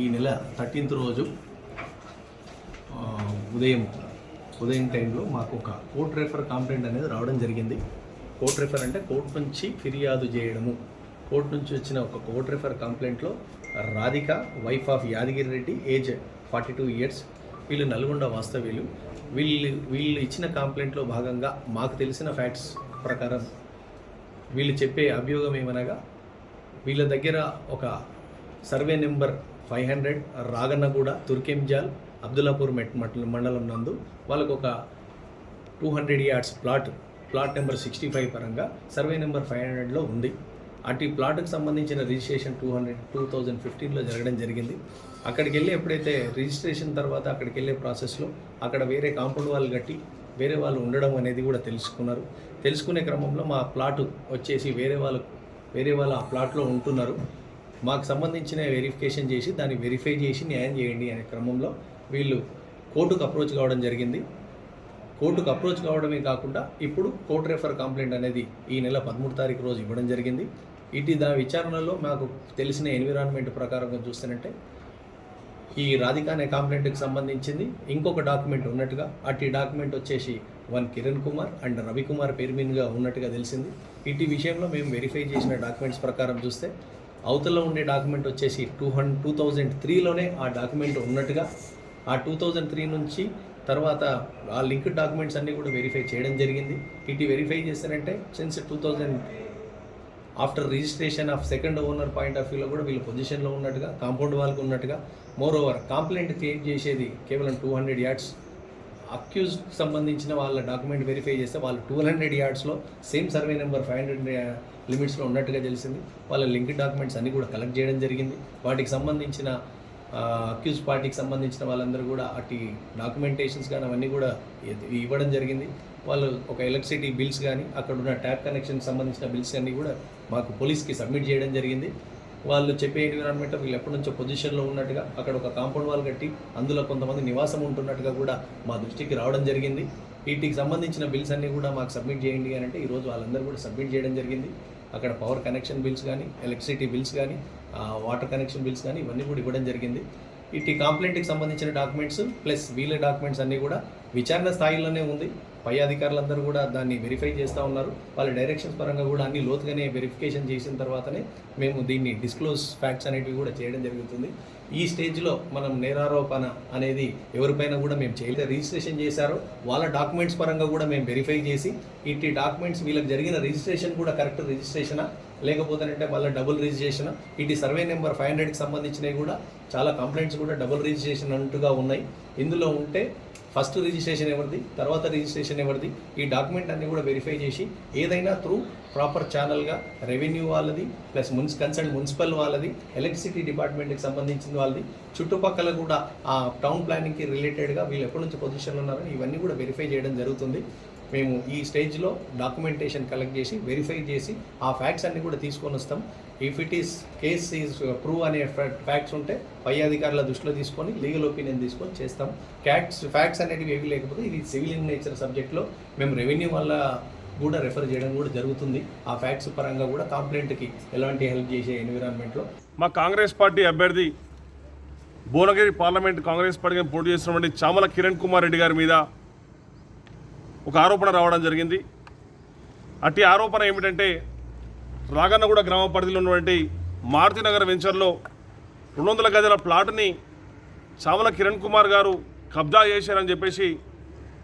ఈ నెల థర్టీన్త్ రోజు ఉదయం ఉదయం టైంలో మాకు ఒక కోర్ట్ రెఫర్ కంప్లైంట్ అనేది రావడం జరిగింది. కోర్ట్ రెఫర్ అంటే కోర్టు నుంచి ఫిర్యాదు చేయడము. కోర్టు నుంచి వచ్చిన ఒక court refer కంప్లైంట్లో Radhika wife of Yadagiri Reddy age forty two years వీళ్ళు నల్గొండ వాస్తవ్యులు. వీళ్ళు వీళ్ళు ఇచ్చిన కంప్లైంట్లో భాగంగా మాకు తెలిసిన ఫ్యాక్ట్స్ ప్రకారం వీళ్ళు చెప్పే అభియోగం ఏమనగా వీళ్ళ దగ్గర ఒక survey number five hundred Ragannaguda Turkayamjal Abdullapur Met మండలం నందు వాళ్ళకు ఒక two hundred yards plot plot number sixty five పరంగా సర్వే నెంబర్ ఫైవ్ హండ్రెడ్లో ఉంది. అటు ఈ ప్లాట్కి సంబంధించిన registration two hundred two thousand ఫిఫ్టీన్లో జరగడం జరిగింది. అక్కడికి వెళ్ళి ఎప్పుడైతే రిజిస్ట్రేషన్ తర్వాత అక్కడికి వెళ్ళే ప్రాసెస్లో అక్కడ వేరే కాంపౌండ్ వాళ్ళు కట్టి వేరే వాళ్ళు ఉండడం అనేది కూడా తెలుసుకున్నారు. తెలుసుకునే క్రమంలో మా ప్లాట్ వచ్చేసి వేరే వాళ్ళు వేరే వాళ్ళు ఆ ప్లాట్లో ఉంటున్నారు. మాకు సంబంధించిన వెరిఫికేషన్ చేసి దాన్ని వెరిఫై చేసి న్యాయం చేయండి అనే క్రమంలో వీళ్ళు కోర్టుకు అప్రోచ్ కావడం జరిగింది. కోర్టుకు అప్రోచ్ కావడమే కాకుండా ఇప్పుడు కోర్టు రెఫర్ కంప్లైంట్ అనేది ఈ నెల పదమూడు తారీఖు రోజు ఇవ్వడం జరిగింది. ఇటు దాని విచారణలో మాకు తెలిసిన ఎన్విరాన్మెంట్ ప్రకారంగా చూస్తేనంటే ఈ రాధిక అనే కంప్లైంట్కి సంబంధించింది. ఇంకొక డాక్యుమెంట్ ఉన్నట్టుగా అటు డాక్యుమెంట్ వచ్చేసి వన్ కిరణ్ కుమార్ అండ్ రవికుమార్ పేరు మీదుగా ఉన్నట్టుగా తెలిసింది. ఇటు విషయంలో మేము వెరిఫై చేసిన డాక్యుమెంట్స్ ప్రకారం చూస్తే అవతల ఉండే డాక్యుమెంట్ వచ్చేసి టూ హండ్ టూ థౌజండ్ త్రీలోనే ఆ డాక్యుమెంట్ ఉన్నట్టుగా ఆ టూ థౌజండ్ త్రీ నుంచి తర్వాత ఆ లింక్ డాక్యుమెంట్స్ అన్నీ కూడా వెరిఫై చేయడం జరిగింది. ఇటు వెరిఫై చేస్తారంటే since two thousand after registration of second owner point of వ్యూలో కూడా వీళ్ళు పొజిషన్లో ఉన్నట్టుగా కాంపౌండ్ వాళ్ళకు ఉన్నట్టుగా మోర్ ఓవర్ కంప్లైంట్ క్రియేట్ చేసేది కేవలం టూ హండ్రెడ్ యార్డ్స్ అక్యూజ్ సంబంధించిన వాళ్ళ డాక్యుమెంట్ వెరిఫై చేస్తే వాళ్ళు two hundred యార్డ్స్లో same survey number five hundred లిమిట్స్లో ఉన్నట్టుగా తెలిసింది. వాళ్ళ లింక్ డాక్యుమెంట్స్ అన్నీ కూడా కలెక్ట్ చేయడం జరిగింది. వాటికి సంబంధించిన uh, అక్యూజ్ పార్టీకి సంబంధించిన వాళ్ళందరూ కూడా అటు డాక్యుమెంటేషన్స్ కానీ అవన్నీ కూడా ఇవ్వడం జరిగింది. వాళ్ళు ఒక ఎలక్ట్రిసిటీ బిల్స్ కానీ అక్కడ ఉన్న ట్యాప్ కనెక్షన్ సంబంధించిన బిల్స్ అన్నీ కూడా మాకు పోలీస్కి సబ్మిట్ చేయడం జరిగింది. వాళ్ళు చెప్పే ఎన్విరాన్మెంట్ వీళ్ళు ఎప్పటి నుంచో పొజిషన్లో ఉన్నట్టుగా అక్కడ ఒక కాంపౌండ్ వాల్ కట్టి అందులో కొంతమంది నివాసం ఉంటున్నట్టుగా కూడా మా దృష్టికి రావడం జరిగింది. వీటికి సంబంధించిన బిల్స్ అన్నీ కూడా మాకు సబ్మిట్ చేయండి అని అంటే ఈరోజు వాళ్ళందరూ కూడా సబ్మిట్ చేయడం జరిగింది. అక్కడ పవర్ కనెక్షన్ బిల్స్ కానీ ఎలక్ట్రిసిటీ బిల్స్ కానీ వాటర్ కనెక్షన్ బిల్స్ కానీ ఇవన్నీ కూడా ఇవ్వడం జరిగింది. ఇటు కంప్లైంట్కి సంబంధించిన డాక్యుమెంట్స్ ప్లస్ వీళ్ళ డాక్యుమెంట్స్ అన్నీ కూడా విచారణ స్థాయిలోనే ఉంది. పై అధికారులందరూ కూడా దాన్ని వెరిఫై చేస్తూ ఉన్నారు. వాళ్ళ డైరెక్షన్స్ పరంగా కూడా అన్ని లోతుగానే వెరిఫికేషన్ చేసిన తర్వాతనే మేము దీన్ని డిస్క్లోజ్ ఫ్యాక్ట్స్ అనేటివి కూడా చేయడం జరుగుతుంది. ఈ స్టేజ్లో మనం నేరారోపణ అనేది ఎవరిపైన కూడా మేము చేయలేదు. రిజిస్ట్రేషన్ చేశారో. వాళ్ళ డాక్యుమెంట్స్ పరంగా కూడా మేము వెరిఫై చేసి ఇట్టి డాక్యుమెంట్స్ వీళ్ళకి జరిగిన రిజిస్ట్రేషన్ కూడా కరెక్ట్ రిజిస్ట్రేషనా లేకపోతేనంటే మళ్ళీ డబుల్ రిజిస్ట్రేషన్ ఇటు సర్వే నెంబర్ ఫైవ్ హండ్రెడ్కి సంబంధించినవి కూడా చాలా కంప్లైంట్స్ కూడా డబుల్ రిజిస్ట్రేషన్ అంటుగా ఉన్నాయి. ఇందులో ఉంటే ఫస్ట్ రిజిస్ట్రేషన్ ఎవరిది తర్వాత రిజిస్ట్రేషన్ ఎవరిది ఈ డాక్యుమెంట్ అన్ని కూడా వెరిఫై చేసి ఏదైనా త్రూ ప్రాపర్ ఛానల్గా రెవెన్యూ వాళ్ళది ప్లస్ మున్సి కన్సర్న్ మున్సిపల్ వాళ్ళది ఎలక్ట్రిసిటీ డిపార్ట్మెంట్కి సంబంధించిన వాళ్ళది చుట్టుపక్కల కూడా ఆ టౌన్ ప్లానింగ్కి రిలేటెడ్గా వీళ్ళు ఎప్పటి నుంచి పొజిషన్లో ఉన్నారో ఇవన్నీ కూడా వెరిఫై చేయడం జరుగుతుంది. మేము ఈ స్టేజ్లో డాక్యుమెంటేషన్ కలెక్ట్ చేసి వెరిఫై చేసి ఆ ఫ్యాక్ట్స్ అన్ని కూడా తీసుకొని వస్తాం. If it is case is prove అనే ఫ్యాక్ట్స్ ఉంటే పై అధికారుల దృష్టిలో తీసుకొని లీగల్ ఒపీనియన్ తీసుకొని చేస్తాం. క్యాట్స్ ఫ్యాక్ట్స్ అనేటివి ఏవి లేకపోతే ఇది సివిల్ ఇన్ నేచర్ సబ్జెక్ట్లో మేము రెవెన్యూ వల్ల కూడా రెఫర్ చేయడం కూడా జరుగుతుంది. ఆ ఫ్యాక్ట్స్ పరంగా కూడా కంప్లైంట్కి ఎలాంటి హెల్ప్ చేసే ఎన్విరాన్మెంట్లో మా కాంగ్రెస్ పార్టీ అభ్యర్థి భువనగిరి పార్లమెంట్ కాంగ్రెస్ పార్టీ పోటీ చేస్తున్నటువంటి చామల కిరణ్ కుమార్ రెడ్డి గారి మీద ఒక ఆరోపణ రావడం జరిగింది. అట్టి ఆరోపణ ఏమిటంటే రాగన్నగూడ గ్రామ పరిధిలో ఉన్నటువంటి మారుతినగర్ వెంచర్లో రెండు వందల గజల ప్లాట్ని చావల కిరణ్ కుమార్ గారు కబ్జా చేశారని చెప్పేసి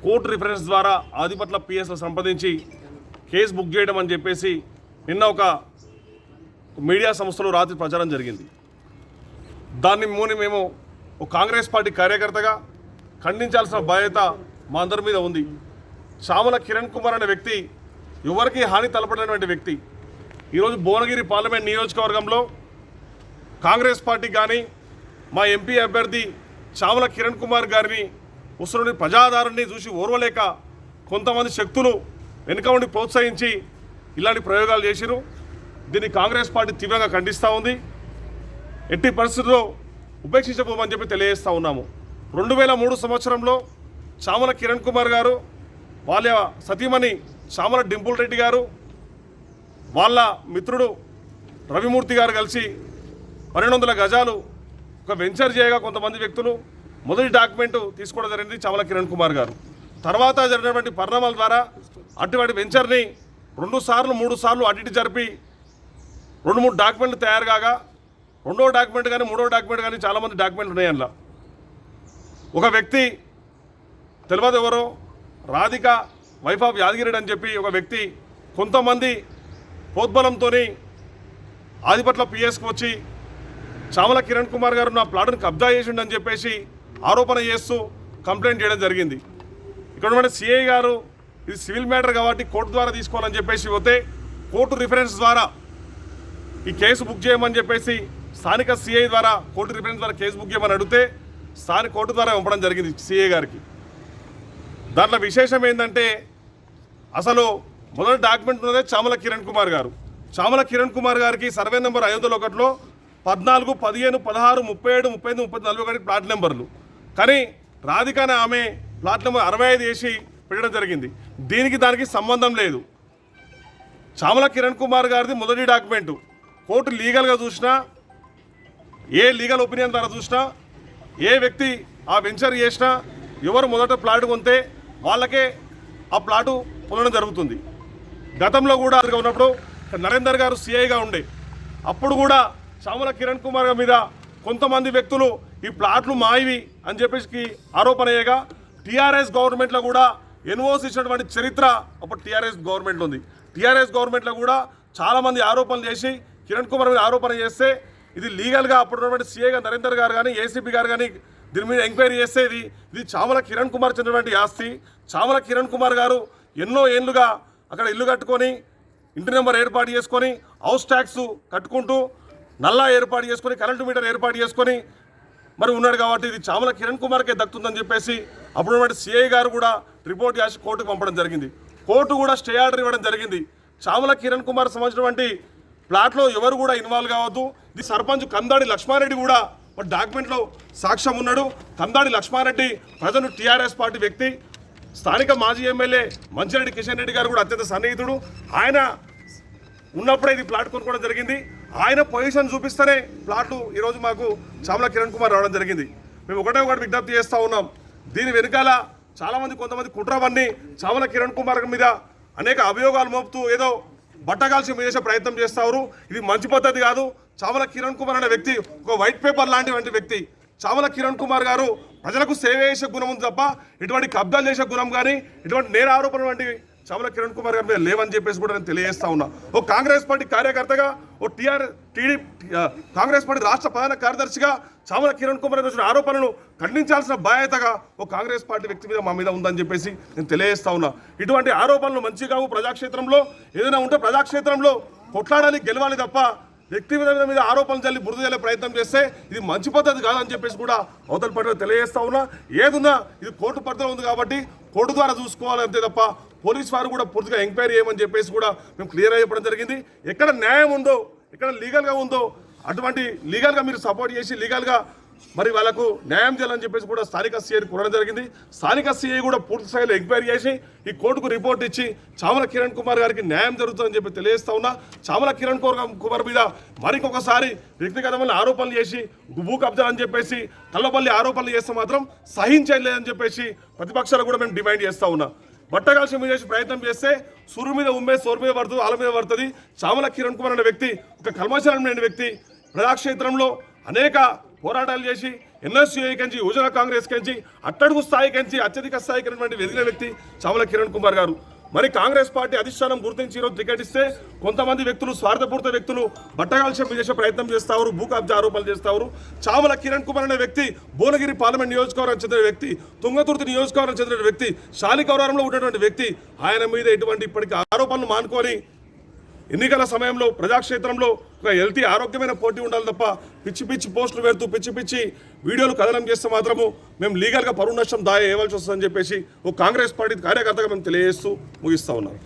కోర్టు రిఫరెన్స్ ద్వారా ఆదిపట్ల పిఎస్లో సంప్రదించి కేసు బుక్ చేయడం అని చెప్పేసి నిన్న ఒక మీడియా సంస్థలో రాత్రి ప్రచారం జరిగింది. దాన్ని మూని మేము ఒక కాంగ్రెస్ పార్టీ కార్యకర్తగా ఖండించాల్సిన బాధ్యత మా అందరి మీద ఉంది. చామల కిరణ్ కుమార్ అనే వ్యక్తి ఎవరికి హాని తలపడినటువంటి వ్యక్తి. ఈరోజు భువనగిరి పార్లమెంట్ నియోజకవర్గంలో కాంగ్రెస్ పార్టీ కానీ మా ఎంపీ అభ్యర్థి చామల కిరణ్ కుమార్ గారిని వస్తున్న ప్రజాదారుణ్ణి చూసి ఓర్వలేక కొంతమంది శక్తులు వెనుక ఉండి ప్రోత్సహించి ఇలాంటి ప్రయోగాలు చేసిరు దీన్ని కాంగ్రెస్ పార్టీ తీవ్రంగా ఖండిస్తూ ఉంది. ఎట్టి పరిస్థితుల్లో ఉపేక్షించబోమని చెప్పి తెలియజేస్తూ ఉన్నాము. రెండు వేల మూడు సంవత్సరంలో చామల కిరణ్ కుమార్ గారు వాళ్ళ సతీమణి చామల డింపుల్ రెడ్డి గారు వాళ్ళ మిత్రుడు రవిమూర్తి గారు కలిసి పన్నెండు వందల గజాలు ఒక వెంచర్ చేయగా కొంతమంది వ్యక్తులు మొదటి డాక్యుమెంట్ తీసుకోవడం జరిగింది చామల కిరణ్ కుమార్ గారు. తర్వాత జరిగినటువంటి పరిణామాల ద్వారా అటువంటి వెంచర్ని రెండు సార్లు మూడు సార్లు అడిటి జరిపి రెండు మూడు డాక్యుమెంట్లు తయారు కాగా రెండో డాక్యుమెంట్ కానీ మూడో డాక్యుమెంట్ కానీ చాలామంది డాక్యుమెంట్లు ఉన్నాయి అందులో ఒక వ్యక్తి తెలియదు ఎవరో రాధిక వైఫ్ ఆఫ్ యాదగిరెడ్డి అని చెప్పి ఒక వ్యక్తి కొంతమంది పోద్బలంతో ఆదిపట్ల పిఎస్కి వచ్చి చామల కిరణ్ కుమార్ గారు నా ప్లాట్ను కబ్జా చేసిండని చెప్పేసి ఆరోపణ చేస్తూ కంప్లైంట్ చేయడం జరిగింది. ఇక్కడ ఉన్న సిఐ గారు ఇది సివిల్ మ్యాటర్ కాబట్టి కోర్టు ద్వారా తీసుకోవాలని చెప్పేసి పోతే కోర్టు రిఫరెన్స్ ద్వారా ఈ కేసు బుక్ చేయమని చెప్పేసి స్థానిక సిఐ ద్వారా కోర్టు రిఫరెన్స్ ద్వారా కేసు బుక్ చేయమని అడిగితే స్థానిక కోర్టు ద్వారా పంపడం జరిగింది సిఐ గారికి. దాంట్లో విశేషం ఏంటంటే అసలు మొదటి డాక్యుమెంట్ ఉన్నదే చామల కిరణ్ కుమార్ గారు. చామల కిరణ్ కుమార్ గారికి సర్వే నెంబర్ ఐదు వందల ఒకటిలో పద్నాలుగు పదిహేను పదహారు ముప్పై ఏడు ముప్పై ఎనిమిది ముప్పై నలభై ఒకటి ప్లాట్ నెంబర్లు కానీ రాధికానే ఆమె ప్లాట్ నెంబర్ అరవై ఐదు వేసి పెట్టడం జరిగింది. దీనికి దానికి సంబంధం లేదు. చామల కిరణ్ కుమార్ గారిది మొదటి డాక్యుమెంటు కోర్టు లీగల్గా చూసినా ఏ లీగల్ ఒపీనియన్ ద్వారా చూసినా ఏ వ్యక్తి ఆ వెంచర్ చేసినా ఎవరు మొదట ప్లాట్ కొంటే వాళ్ళకే ఆ ప్లాటు పొందడం జరుగుతుంది. గతంలో కూడా ఉన్నప్పుడు నరేందర్ గారు సీఐగా ఉండే. అప్పుడు కూడా చామల కిరణ్ కుమార్ మీద కొంతమంది వ్యక్తులు ఈ ప్లాట్లు మాయివి అని చెప్పేసి ఆరోపణ అయ్యగా టీఆర్ఎస్ గవర్నమెంట్లో కూడా ఎన్ఓసి ఇచ్చినటువంటి చరిత్ర అప్పుడు టీఆర్ఎస్ గవర్నమెంట్లో ఉంది. టీఆర్ఎస్ గవర్నమెంట్లో కూడా చాలామంది ఆరోపణలు చేసి కిరణ్ కుమార్ మీద ఆరోపణ చేస్తే ఇది లీగల్గా అప్పుడు ఉన్నటువంటి నరేందర్ గారు కానీ ఏసీపీ గారు కానీ దీని మీద ఎంక్వైరీ చేసేది ఇది చామల కిరణ్ కుమార్ చెందినటువంటి ఆస్తి. చామల కిరణ్ కుమార్ గారు ఎన్నో ఏళ్ళుగా అక్కడ ఇల్లు కట్టుకొని ఇంటి నెంబర్ ఏర్పాటు చేసుకొని హౌస్ ట్యాక్స్ కట్టుకుంటూ నల్లా ఏర్పాటు చేసుకొని కరెంటు మీటర్ ఏర్పాటు చేసుకొని మరి ఉన్నాడు కాబట్టి ఇది చామల కిరణ్ కుమార్కే దక్కుతుందని చెప్పేసి అప్పుడు సిఐ గారు కూడా రిపోర్ట్ చేసి కోర్టుకు పంపడం జరిగింది. కోర్టు కూడా స్టే ఆర్డర్ ఇవ్వడం జరిగింది. చామల కిరణ్ కుమార్ సంబంధించినటువంటి ప్లాట్లో ఎవరు కూడా ఇన్వాల్వ్ కావద్దు. ఇది సర్పంచ్ కందాడి లక్ష్మారెడ్డి కూడా మరి డాక్యుమెంట్లో సాక్ష్యం ఉన్నాడు. కందాడి లక్ష్మారెడ్డి ప్రజలు టీఆర్ఎస్ పార్టీ వ్యక్తి. స్థానిక మాజీ ఎమ్మెల్యే మంచిరెడ్డి కిషన్ రెడ్డి గారు కూడా అత్యంత సన్నిహితుడు. ఆయన ఉన్నప్పుడే ఇది ప్లాట్ కొనుక్కోవడం జరిగింది. ఆయన పొజిషన్ చూపిస్తేనే ప్లాట్లు ఈరోజు మాకు చామల కిరణ్ కుమార్ రావడం జరిగింది. మేము ఒకటే ఒకటి విజ్ఞప్తి చేస్తూ ఉన్నాం. దీని వెనకాల చాలామంది కొంతమంది కుట్రవన్నీ చామల కిరణ్ కుమార్ మీద అనేక అభియోగాలు మోపుతూ ఏదో బట్టగాల్సి చేసే ప్రయత్నం చేస్తారు ఇది మంచి పద్ధతి కాదు. చామల కిరణ్ కుమార్ అనే వ్యక్తి ఒక వైట్ పేపర్ లాంటి వ్యక్తి. చావల కిరణ్ కుమార్ గారు ప్రజలకు సేవ చేసే గుణం ఉంది తప్ప ఇటువంటి కబ్జాలు చేసే గుణం కానీ ఇటువంటి నేర ఆరోపణ వంటివి చామల కిరణ్ కుమార్ గారి మీద లేవని చెప్పేసి కూడా నేను తెలియజేస్తా ఉన్నా. ఓ కాంగ్రెస్ పార్టీ కార్యకర్తగా ఓ టీఆర్ టీడీ కాంగ్రెస్ పార్టీ రాష్ట్ర ప్రధాన కార్యదర్శిగా చామల కిరణ్ కుమార్ గారు ఆరోపణలను ఖండించాల్సిన బాధ్యతగా ఓ కాంగ్రెస్ పార్టీ వ్యక్తి మీద మా మీద ఉందని చెప్పేసి నేను తెలియజేస్తా ఉన్నా. ఇటువంటి ఆరోపణలు మంచిగా ప్రజాక్షేత్రంలో ఏదైనా ఉంటే ప్రజాక్షేత్రంలో కొట్లాడాలి గెలవాలి తప్ప వ్యక్తిగత మీద ఆరోపణలు చల్లి బురద చల్లే ప్రయత్నం చేస్తే ఇది మంచి పద్ధతి కాదని చెప్పేసి కూడా అవతల పట్ల తెలియజేస్తా ఉన్నా. ఏదున్నా ఇది కోర్టు పరిధిలో ఉంది కాబట్టి కోర్టు ద్వారా చూసుకోవాలి అంతే తప్ప పోలీస్ వారు కూడా పూర్తిగా ఎంక్వైరీ చేయమని చెప్పేసి కూడా మేము క్లియర్ చెప్పడం జరిగింది. ఎక్కడ న్యాయం ఉందో ఎక్కడ లీగల్గా ఉందో అటువంటి లీగల్గా మీరు సపోర్ట్ చేసి లీగల్గా మరి వాళ్ళకు న్యాయం చేయాలని చెప్పేసి కూడా స్థానిక సీఐని కోరడం జరిగింది. స్థానిక సీఐ కూడా పూర్తి స్థాయిలో ఎంక్వైరీ చేసి ఈ కోర్టుకు రిపోర్ట్ ఇచ్చి చామల కిరణ్ కుమార్ గారికి న్యాయం జరుగుతుందని చెప్పి తెలియజేస్తా ఉన్నా. చామల కిరణ్ కుమార్ మీద మరికొకసారి వ్యక్తిగతమైన ఆరోపణలు చేసి భూ కబ్జా అని చెప్పేసి తల్లపల్లి ఆరోపణలు చేస్తే మాత్రం సహించలేదని చెప్పేసి ప్రతిపక్షాలు కూడా మేము డిమాండ్ చేస్తా ఉన్నాం. బట్టగాల్సి మీద చేసి ప్రయత్నం చేస్తే సురు మీద ఉమ్మే సోరు మీద పడుతుంది ఆల మీద పడుతుంది. చామల కిరణ్ కుమార్ అనే వ్యక్తి ఒక కల్మశాలం వ్యక్తి. ప్రజాక్షేత్రంలో అనేక పోరాటాలు చేసి ఎన్ఎస్యూఐ కంచి యువజన కాంగ్రెస్ కంచి అట్టడుగు స్థాయి కంచి అత్యధిక స్థాయికి ఉన్నటువంటి వ్యక్తి చావల కిరణ్ కుమార్ గారు. మరి కాంగ్రెస్ పార్టీ అధిష్టానం గుర్తించి ఈరోజు టికెట్ ఇస్తే కొంతమంది వ్యక్తులు స్వార్థపూరిత వ్యక్తులు బట్టగాల్చం చేసే ప్రయత్నం చేస్తారు భూ కబ్జా ఆరోపణలు చేస్తారు చామల కిరణ్ కుమార్ అనే వ్యక్తి భువనగిరి పార్లమెంట్ నియోజకవర్గం చెందిన వ్యక్తి తుంగతుర్తి నియోజకవర్గం చెందిన వ్యక్తి శాలికౌరారంలో ఉన్నటువంటి వ్యక్తి ఆయన మీద ఎటువంటి ఇప్పటికీ ఆరోపణలు మానుకొని ఎన్నికల సమయంలో ప్రజాక్షేత్రంలో ఒక హెల్తీ ఆరోగ్యమైన పోటీ ఉండాలి తప్ప పిచ్చి పిచ్చి పోస్టులు పెడుతూ పిచ్చి పిచ్చి వీడియోలు కథనం చేస్తే మాత్రము మేము లీగల్గా పరువు నష్టం దాయ వేయవలసి వస్తుందని చెప్పేసి ఒక కాంగ్రెస్ పార్టీ కార్యకర్తగా మేము తెలియజేస్తూ ముగిస్తూ ఉన్నాం.